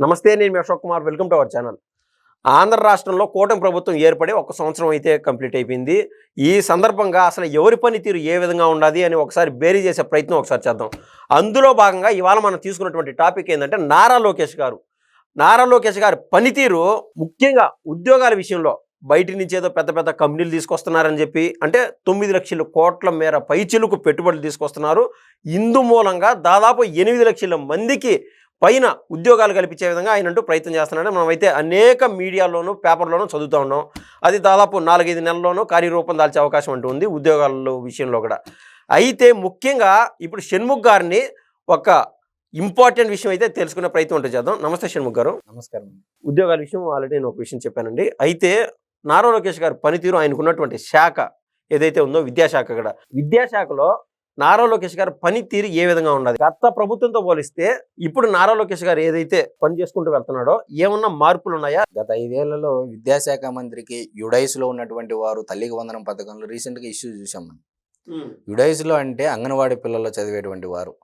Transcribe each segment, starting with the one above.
నమస్తే నేను మీ Ashok Kumar. Welcome to our channel. Andhra రాష్ట్రంలో కూటమి ప్రభుత్వం ఏర్పడి ఒక సంవత్సరం అయితే కంప్లీట్ అయిపోయింది. ఈ సందర్భంగా అసలు ఎవరి పనితీరు ఏ విధంగా ఉండాలి అని ఒకసారి బేరీ చేసే ప్రయత్నం ఒకసారి చేద్దాం. అందులో భాగంగా ఇవాళ మనం తీసుకున్నటువంటి టాపిక్ ఏంటంటే నారా లోకేష్ గారు. నారా లోకేష్ గారి పనితీరు ముఖ్యంగా ఉద్యోగాల విషయంలో బయట నుంచి ఏదో పెద్ద పెద్ద కంపెనీలు తీసుకొస్తున్నారని చెప్పి అంటే తొమ్మిది లక్షల కోట్ల మేర పైచిలుకు పెట్టుబడులు తీసుకొస్తున్నారు. ఇందు మూలంగా దాదాపు ఎనిమిది లక్షల మందికి పైన ఉద్యోగాలు కల్పించే విధంగా ఆయన అంటూ ప్రయత్నం చేస్తున్నాడు. మనమైతే అనేక మీడియాల్లోనూ పేపర్లోనూ చదువుతూ ఉన్నాం అది దాదాపు నాలుగైదు నెలల్లోనూ కార్యరూపం దాల్చే అవకాశం అంటూ ఉంది ఉద్యోగాల విషయంలో కూడా. అయితే ముఖ్యంగా ఇప్పుడు షణ్ముఖ్ గారిని ఒక ఇంపార్టెంట్ విషయం అయితే తెలుసుకునే ప్రయత్నం ఉంటుంది చేద్దాం. నమస్తే షణ్ముఖ్ గారు. నమస్కారం. ఉద్యోగాల విషయం ఆల్రెడీ నేను ఒక విషయం చెప్పానండి. అయితే నారా లోకేష్ గారి పనితీరు ఆయనకున్నటువంటి శాఖ ఏదైతే ఉందో విద్యాశాఖ కూడా. విద్యాశాఖలో నారా లోకేష్ గారి పనితీరు ఏ విధంగా ఉన్నది? గత ప్రభుత్వంతో పోలిస్తే ఇప్పుడు నారా లోకేష్ గారు ఏదైతే పని చేసుకుంటూ వెళ్తున్నాడో ఏమన్నా మార్పులు ఉన్నాయా? గత ఐదేళ్ళలో విద్యాశాఖ మంత్రికి యుడైస్లో ఉన్నటువంటి వారు తల్లికి వందనం పథకంలో రీసెంట్గా ఇష్యూ చూసాం మనం. యుడైస్లో అంటే అంగన్వాడీ పిల్లల్లో చదివేటువంటి వారు.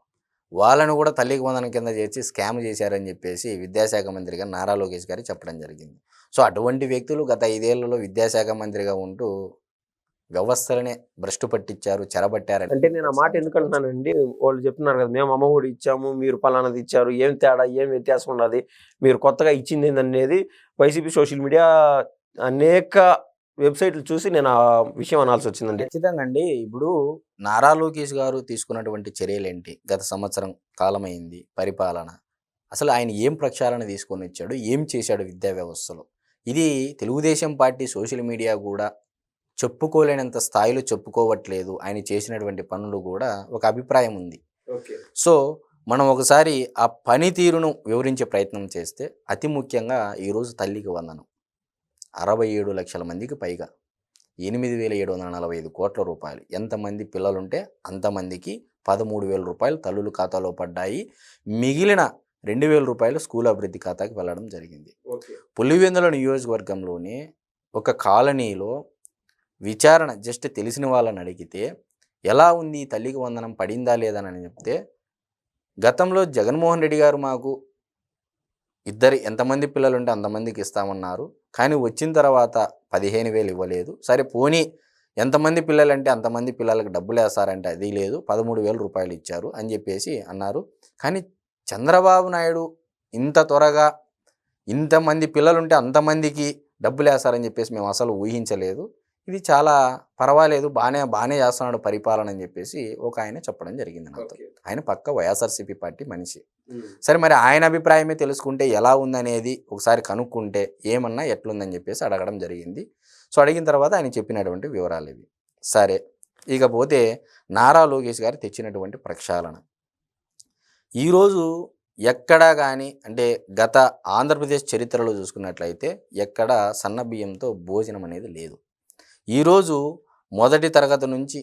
వాళ్ళను కూడా తల్లికి వందనం కింద చేర్చి స్కామ్ చేశారని చెప్పేసి విద్యాశాఖ మంత్రిగా నారా లోకేష్ గారు చెప్పడం జరిగింది. సో అటువంటి వ్యక్తులు గత ఐదేళ్ళలో విద్యాశాఖ మంత్రిగా ఉంటూ వ్యవస్థలనే భ్రష్టు పట్టించారు చెరబట్టారని. అంటే నేను ఆ మాట ఎందుకు అంటున్నానండి వాళ్ళు చెప్తున్నారు కదా మేము అమ్మఒడి ఇచ్చాము మీరు పలానాది ఇచ్చారు ఏం తేడా ఏం వ్యత్యాసం ఉన్నది మీరు కొత్తగా ఇచ్చింది ఏందనేది వైసీపీ సోషల్ మీడియా అనేక వెబ్సైట్లు చూసి నేను ఆ విషయం అనాల్సి వచ్చిందండి. ఖచ్చితంగా అండి ఇప్పుడు నారా లోకేష్ గారు తీసుకున్నటువంటి చర్యలు ఏంటి గత సంవత్సరం కాలమైంది పరిపాలన. అసలు ఆయన ఏం ప్రక్షాళన తీసుకొని వచ్చాడు ఏం చేశాడు విద్యా వ్యవస్థలో? ఇది తెలుగుదేశం పార్టీ సోషల్ మీడియా కూడా చెప్పుకోలేనంత స్థాయిలో చెప్పుకోవట్లేదు. ఆయన చేసినటువంటి పనులు కూడా ఒక అభిప్రాయం ఉంది. సో మనం ఒకసారి ఆ పనితీరును వివరించే ప్రయత్నం చేస్తే అతి ముఖ్యంగా ఈరోజు తల్లికి వందనం. అరవై ఏడు లక్షల మందికి పైగా ఎనిమిది వేల ఏడు వందల నలభై ఐదు కోట్ల రూపాయలు. ఎంతమంది పిల్లలుంటే అంతమందికి పదమూడు వేల రూపాయలు తల్లుల ఖాతాలో పడ్డాయి. మిగిలిన రెండు వేల రూపాయలు స్కూల్ అభివృద్ధి ఖాతాకి వెళ్ళడం జరిగింది. పులివెందుల నియోజకవర్గంలోనే ఒక కాలనీలో విచారణ జస్ట్ తెలిసిన వాళ్ళని అడిగితే ఎలా ఉంది తల్లికి వందనం పడిందా లేదని చెప్తే గతంలో జగన్మోహన్ రెడ్డి గారు మాకు ఇద్దరు ఎంతమంది పిల్లలు ఉంటే అంతమందికి ఇస్తామన్నారు. కానీ వచ్చిన తర్వాత పదిహేను వేలు ఇవ్వలేదు. సరే పోనీ ఎంతమంది పిల్లలంటే అంతమంది పిల్లలకు డబ్బులు వేస్తారంటే అది లేదు. పదమూడు వేల రూపాయలు ఇచ్చారు అని చెప్పేసి అన్నారు. కానీ చంద్రబాబు నాయుడు ఇంత త్వరగా ఇంతమంది పిల్లలుంటే అంతమందికి డబ్బులు వేస్తారని చెప్పేసి మేము అసలు ఊహించలేదు. ఇది చాలా పర్వాలేదు బాగానే బాగానే చేస్తున్నాడు పరిపాలన అని చెప్పేసి ఒక ఆయన చెప్పడం జరిగింది నాతో ఆయన పక్క వైఎస్ఆర్సీపీ పార్టీ మనిషి. సరే మరి ఆయన అభిప్రాయమే తెలుసుకుంటే ఎలా ఉందనేది ఒకసారి కనుక్కుంటే ఏమన్నా ఎట్లుందని చెప్పేసి అడగడం జరిగింది. సో అడిగిన తర్వాత ఆయన చెప్పినటువంటి వివరాలు ఇవి. సరే ఇకపోతే నారా లోకేష్ గారు తెచ్చినటువంటి ప్రక్షాళన. ఈరోజు ఎక్కడా కానీ అంటే గత ఆంధ్రప్రదేశ్ చరిత్రలో చూసుకున్నట్లయితే ఎక్కడ సన్న బియ్యంతో భోజనం అనేది లేదు. ఈరోజు మొదటి తరగతి నుంచి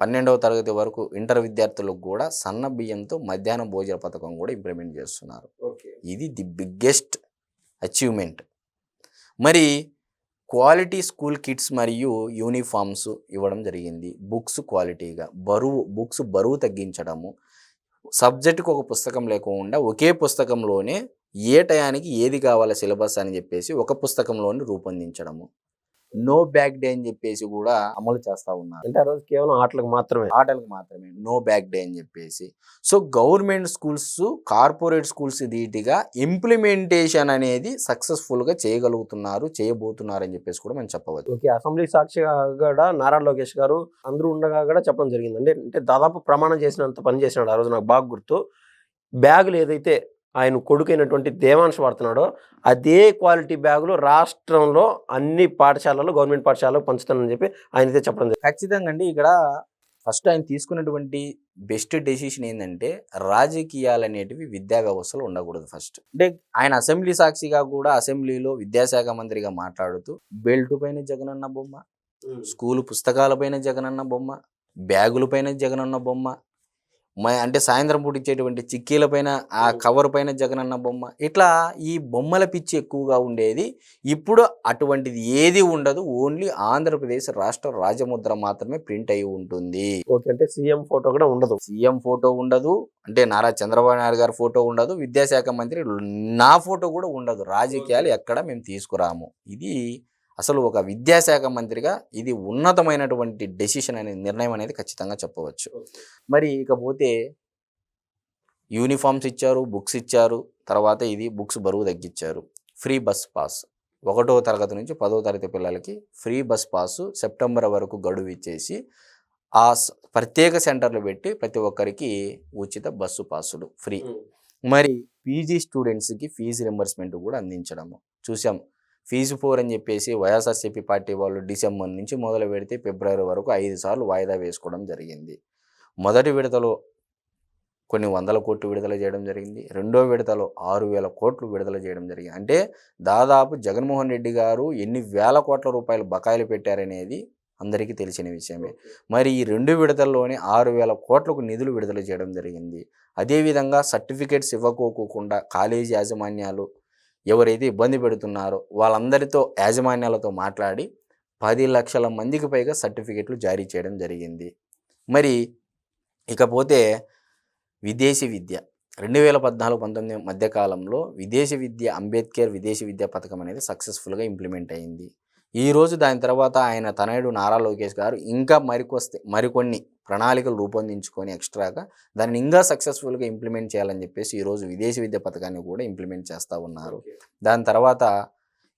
పన్నెండవ తరగతి వరకు ఇంటర్ విద్యార్థులకు కూడా సన్న బియ్యంతో మధ్యాహ్న భోజన పథకం కూడా ఇంప్లిమెంట్ చేస్తున్నారు. ఇది ది బిగ్గెస్ట్ అచీవ్మెంట్. మరి క్వాలిటీ స్కూల్ కిట్స్ మరియు యూనిఫామ్స్ ఇవ్వడం జరిగింది. బుక్స్ క్వాలిటీగా బరువు బుక్స్ బరువు తగ్గించడము సబ్జెక్టుకు ఒక పుస్తకం లేకుండా ఒకే పుస్తకంలోనే ఏ టయానికి ఏది కావాలో సిలబస్ అని చెప్పేసి ఒక పుస్తకంలోని రూపొందించడము నో బ్యాక్ డే అని చెప్పేసి కూడా అమలు చేస్తూ ఉన్నారు. అంటే ఆ రోజు కేవలం ఆటలకు మాత్రమే? ఆటలకు మాత్రమే. నో బ్యాక్ డే అని చెప్పేసి. So government schools corporate schools ధీటిగా implementation అనేది సక్సెస్ఫుల్గా చేయగలుగుతున్నారు చేయబోతున్నారు అని చెప్పేసి కూడా మనం చెప్పవచ్చు. ఓకే. అసెంబ్లీ సాక్షిగా కూడా నారా లోకేష్ గారు అందరూ ఉండగా కూడా చెప్పడం జరిగింది అంటే అంటే దాదాపు ప్రమాణం చేసినంత పని చేసినాడు ఆ రోజు నాకు బాగా గుర్తు. బ్యాగులు ఏదైతే ఆయన కొడుకైనటువంటి దేవాంశ్ వాడుతున్నాడో అదే క్వాలిటీ బ్యాగులు రాష్ట్రంలో అన్ని పాఠశాలలు గవర్నమెంట్ పాఠశాలలో పంచుతానని చెప్పి ఆయన అయితే చెప్పడం జరిగింది. ఖచ్చితంగా అండి. ఇక్కడ ఫస్ట్ ఆయన తీసుకున్నటువంటి బెస్ట్ డెసిషన్ ఏంటంటే రాజకీయాలు అనేటివి విద్యా వ్యవస్థలో ఉండకూడదు ఫస్ట్. అంటే ఆయన అసెంబ్లీ సాక్షిగా కూడా అసెంబ్లీలో విద్యాశాఖ మంత్రిగా మాట్లాడుతూ బెల్ట్ పైన జగనన్న బొమ్మ స్కూల్ పుస్తకాలపైన జగనన్న బొమ్మ బ్యాగులపైన జగనన్న బొమ్మ అంటే సాయంత్రం పూట ఇచ్చేటువంటి చిక్కీల పైన ఆ కవర్ పైన జగనన్న బొమ్మ. ఇట్లా ఈ బొమ్మల పిచ్చి ఎక్కువగా ఉండేది. ఇప్పుడు అటువంటిది ఏది ఉండదు. ఓన్లీ ఆంధ్రప్రదేశ్ రాష్ట్ర రాజముద్ర మాత్రమే ప్రింట్ అయి ఉంటుంది. ఓకే అంటే సీఎం ఫోటో కూడా ఉండదు. సీఎం ఫోటో ఉండదు. అంటే నారా చంద్రబాబు నాయుడు గారి ఫోటో ఉండదు. విద్యాశాఖ మంత్రి నా ఫోటో కూడా ఉండదు. రాజకీయాలు ఎక్కడ మేము తీసుకురాము. ఇది అసలు ఒక విద్యాశాఖ మంత్రిగా ఇది ఉన్నతమైనటువంటి డెసిషన్ అనే నిర్ణయం అనేది ఖచ్చితంగా చెప్పవచ్చు. మరి ఇకపోతే యూనిఫామ్స్ ఇచ్చారు బుక్స్ ఇచ్చారు తర్వాత ఇది బుక్స్ బరువు తగ్గించారు. ఫ్రీ బస్ పాస్ ఒకటో తరగతి నుంచి పదో తరగతి పిల్లలకి ఫ్రీ బస్ పాస్ సెప్టెంబర్ వరకు గడువు ఇచ్చేసి ఆ ప్రత్యేక సెంటర్లు పెట్టి ప్రతి ఒక్కరికి ఉచిత బస్సు పాసులు ఫ్రీ మరి పీజీ స్టూడెంట్స్కి ఫీజు రింబర్స్మెంట్ కూడా అందించడము. చూసాం ఫీజు ఫోర్ అని చెప్పేసి వైఎస్ఆర్సీపీ పార్టీ వాళ్ళు డిసెంబర్ నుంచి మొదలు పెడితే ఫిబ్రవరి వరకు ఐదు సార్లు వాయిదా వేసుకోవడం జరిగింది. మొదటి విడతలో కొన్ని వందల కోట్లు విడుదల చేయడం జరిగింది. రెండో విడతలో ఆరు వేల కోట్లు విడుదల చేయడం జరిగింది. అంటే దాదాపు జగన్మోహన్ రెడ్డి గారు ఎన్ని వేల కోట్ల రూపాయలు బకాయిలు పెట్టారనేది అందరికీ తెలిసిన విషయమే. మరి ఈ రెండు విడతల్లోనే ఆరు వేల కోట్లకు నిధులు విడుదల చేయడం జరిగింది. అదేవిధంగా సర్టిఫికేట్స్ ఇవ్వకోకుండా కాలేజీ యాజమాన్యాలు ఎవరైతే ఇబ్బంది పెడుతున్నారో వాళ్ళందరితో యాజమాన్యాలతో మాట్లాడి పది లక్షల మందికి పైగా సర్టిఫికేట్లు జారీ చేయడం జరిగింది. మరి ఇకపోతే విదేశీ విద్య రెండు వేల పద్నాలుగు పంతొమ్మిది మధ్యకాలంలో విదేశీ విద్య అంబేద్కర్ విదేశీ విద్య పథకం అనేది సక్సెస్ఫుల్గా ఇంప్లిమెంట్ అయింది. ఈ రోజు దాని తర్వాత ఆయన తనయుడు నారా లోకేష్ గారు ఇంకా మరికొస్తే మరికొన్ని ప్రణాళికలు రూపొందించుకొని ఎక్స్ట్రాగా దాన్ని ఇంకా సక్సెస్ఫుల్గా ఇంప్లిమెంట్ చేయాలని చెప్పేసి ఈరోజు విదేశీ విద్య పథకాన్ని కూడా ఇంప్లిమెంట్ చేస్తూ ఉన్నారు. దాని తర్వాత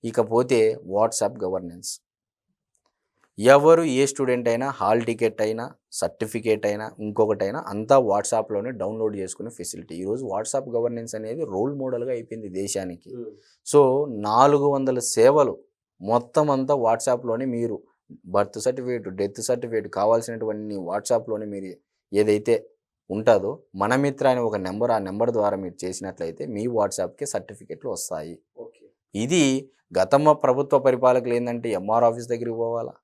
ఇకపోతే వాట్సాప్ గవర్నెన్స్. ఎవరు ఏ స్టూడెంట్ అయినా హాల్ టికెట్ అయినా సర్టిఫికేట్ అయినా ఇంకొకటైనా అంతా వాట్సాప్లోనే డౌన్లోడ్ చేసుకునే ఫెసిలిటీ. ఈరోజు వాట్సాప్ గవర్నెన్స్ అనేది రోల్ మోడల్గా అయిపోయింది దేశానికి. సో నాలుగు వందల సేవలు మొత్తం అంతా వాట్సాప్లోనే మీరు బర్త్ సర్టిఫికేట్ డెత్ సర్టిఫికేట్ కావాల్సినటువంటి వాట్సాప్లోనే మీరు ఏదైతే ఉంటుందో మనమిత్ర అనే ఒక నెంబర్ ఆ నెంబర్ ద్వారా మీరు చేసినట్లయితే మీ వాట్సాప్కి సర్టిఫికెట్లు వస్తాయి. ఇది గతమ ప్రభుత్వ పరిపాలకులు ఏంటంటే ఎంఆర్ ఆఫీస్ దగ్గరికి పోవాలా?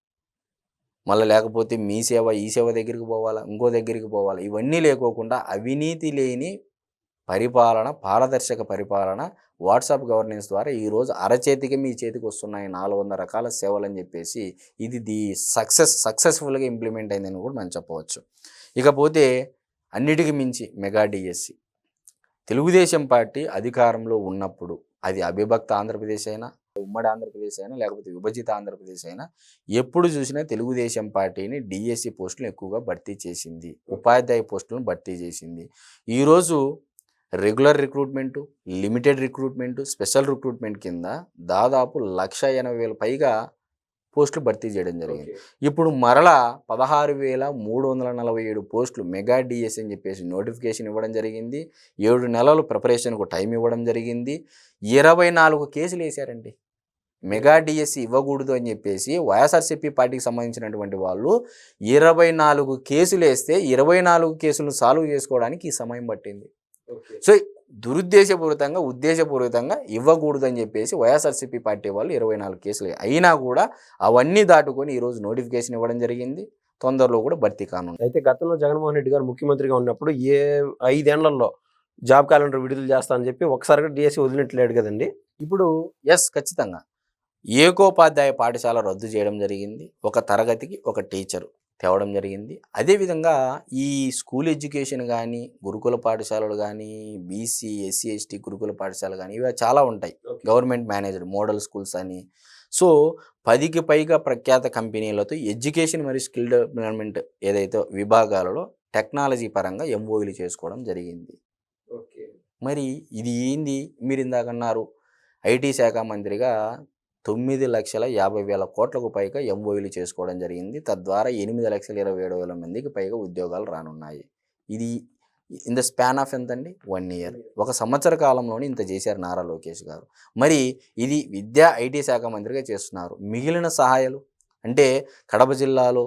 మళ్ళీ లేకపోతే మీ సేవ ఈ సేవ దగ్గరికి పోవాలా? ఇంకో దగ్గరికి పోవాలా? ఇవన్నీ లేకోకుండా అవినీతి లేని పరిపాలన పారదర్శక పరిపాలన వాట్సాప్ గవర్నెన్స్ ద్వారా ఈరోజు అరచేతికి మీ చేతికి వస్తున్నాయి నాలుగు వందల రకాల సేవలు అని చెప్పేసి ఇది ది సక్సెస్ సక్సెస్ఫుల్గా ఇంప్లిమెంట్ అయిందని కూడా మనం చెప్పవచ్చు. ఇకపోతే అన్నిటికీ మించి మెగా డిఎస్సి. తెలుగుదేశం పార్టీ అధికారంలో ఉన్నప్పుడు అది అవిభక్త ఆంధ్రప్రదేశ్ అయినా ఉమ్మడి ఆంధ్రప్రదేశ్ అయినా లేకపోతే విభజిత ఆంధ్రప్రదేశ్ అయినా ఎప్పుడు చూసినా తెలుగుదేశం పార్టీని డిఎస్సి పోస్టులు ఎక్కువగా భర్తీ చేసింది ఉపాధ్యాయ పోస్టులను భర్తీ చేసింది. ఈరోజు regular recruitment limited recruitment special recruitment కింద దాదాపు లక్ష ఎనభై వేల పైగా పోస్టులు భర్తీ చేయడం జరిగింది. ఇప్పుడు మరలా పదహారు వేల మూడు వందల నలభై ఏడు పోస్టులు మెగా డిఎస్ అని చెప్పేసి నోటిఫికేషన్ ఇవ్వడం జరిగింది. ఏడు నెలలు ప్రిపరేషన్కు టైం ఇవ్వడం జరిగింది. ఇరవై నాలుగు కేసులు వేశారండి మెగా డిఎస్సి ఇవ్వకూడదు అని చెప్పేసి వైఎస్ఆర్సీపీ పార్టీకి సంబంధించినటువంటి వాళ్ళు ఇరవై నాలుగు కేసులు వేస్తే ఇరవై నాలుగు కేసులు సాల్వ్ చేసుకోవడానికి ఈ సమయం పట్టింది. సో దురుద్దేశపూరితంగా ఉద్దేశపూరితంగా ఇవ్వకూడదు అని చెప్పేసి వైఎస్ఆర్సీపీ పార్టీ వాళ్ళు ఇరవై నాలుగు కేసులు అయినా కూడా అవన్నీ దాటుకొని ఈరోజు నోటిఫికేషన్ ఇవ్వడం జరిగింది. తొందరలో కూడా భర్తీ కానుంది. అయితే గతంలో జగన్మోహన్ రెడ్డి గారు ముఖ్యమంత్రిగా ఉన్నప్పుడు ఏ ఐదేళ్ళలో జాబ్ క్యాలెండర్ విడుదల చేస్తా అని చెప్పి ఒకసారిగా డిఎస్సి వదిలినట్లేడు కదండి. ఇప్పుడు ఎస్ ఖచ్చితంగా. ఏకోపాధ్యాయ పాఠశాల రద్దు చేయడం జరిగింది. ఒక తరగతికి ఒక టీచరు. తేవడం జరిగింది. అదేవిధంగా ఈ స్కూల్ ఎడ్యుకేషన్ కానీ గురుకుల పాఠశాలలు కానీ బీసీ ఎస్సీ ఎస్టీ గురుకుల పాఠశాలలు కానీ ఇవి చాలా ఉంటాయి. గవర్నమెంట్ మేనేజ్డ్ మోడల్ స్కూల్స్ అని. సో పదికి పైగా ప్రఖ్యాత కంపెనీలతో ఎడ్యుకేషన్ మరియు స్కిల్ డెవలప్మెంట్ ఏదైతే విభాగాలలో టెక్నాలజీ పరంగా ఎంఓఈలు చేసుకోవడం జరిగింది. మరి ఇది ఏంది? మీరు ఇందాకన్నారు ఐటీ శాఖ మంత్రిగా తొమ్మిది లక్షల యాభై వేల కోట్లకు పైగా ఎంఓఈలు చేసుకోవడం జరిగింది. తద్వారా ఎనిమిది లక్షల ఇరవై ఏడు వేల మందికి పైగా ఉద్యోగాలు రానున్నాయి. ఇది ఇన్ ద స్పాన్ ఆఫ్ ఎంతండి? One year. ఒక సంవత్సర కాలంలోనే ఇంత చేశారు నారా లోకేష్ గారు. మరి ఇది విద్యా ఐటీ శాఖ మంత్రిగా చేస్తున్నారు. మిగిలిన సహాయాలు? అంటే కడప జిల్లాలో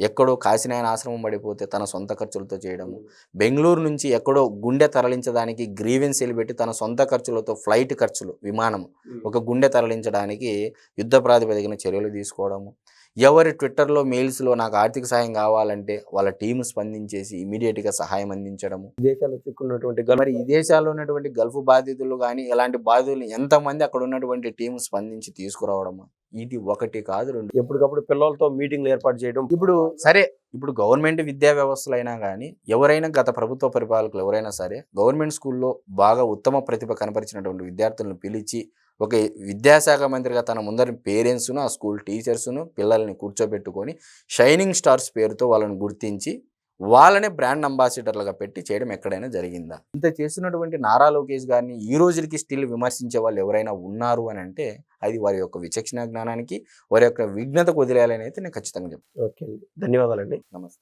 ఎక్కడో కాశీనాయన ఆశ్రమం పడిపోతే తన సొంత ఖర్చులతో చేయడము. బెంగళూరు నుంచి ఎక్కడో గుండె తరలించడానికి గ్రీవెన్స్ పెట్టి తన సొంత ఖర్చులతో ఫ్లైట్ ఖర్చులు విమానం ఒక గుండె తరలించడానికి యుద్ధ ప్రాతిపదికన చర్యలు తీసుకోవడము. ఎవరి ట్విట్టర్లో మెయిల్స్లో నాకు ఆర్థిక సహాయం కావాలంటే వాళ్ళ టీం స్పందించేసి ఇమీడియట్గా సహాయం అందించడము. దేశాల్లో చిక్కున్నటువంటి మరి ఈ దేశాల్లో ఉన్నటువంటి గల్ఫ్ బాధితులు కానీ ఇలాంటి బాధితులు ఎంతమంది అక్కడ ఉన్నటువంటి టీం స్పందించి తీసుకురావడము? ఇది ఒకటి కాదు రెండు. ఎప్పటికప్పుడు పిల్లలతో మీటింగ్లు ఏర్పాటు చేయడం. ఇప్పుడు సరే ఇప్పుడు గవర్నమెంట్ విద్యా వ్యవస్థలు అయినా కానీ ఎవరైనా గత ప్రభుత్వ పరిపాలకులు ఎవరైనా సరే గవర్నమెంట్ స్కూల్లో బాగా ఉత్తమ ప్రతిభ కనపరిచినటువంటి విద్యార్థులను పిలిచి ఒక విద్యాశాఖ మంత్రిగా తన ముందర పేరెంట్స్ను ఆ స్కూల్ టీచర్స్ను పిల్లల్ని కూర్చోబెట్టుకొని షైనింగ్ స్టార్స్ పేరుతో వాళ్ళని గుర్తించి వాళ్ళనే బ్రాండ్ అంబాసిడర్లుగా పెట్టి చేయడం ఎక్కడైనా జరిగిందా? ఇంత చేస్తున్నటువంటి నారా లోకేష్ గారిని ఈ రోజులకి స్టిల్ విమర్శించే వాళ్ళు ఎవరైనా ఉన్నారు అని అంటే అది వారి యొక్క విచక్షణ జ్ఞానానికి వారి యొక్క విఘ్నతకు వదిలేయాలని అయితే నేను ఖచ్చితంగా చెప్తాను ఓకే అండి. ధన్యవాదాలండి. నమస్తే.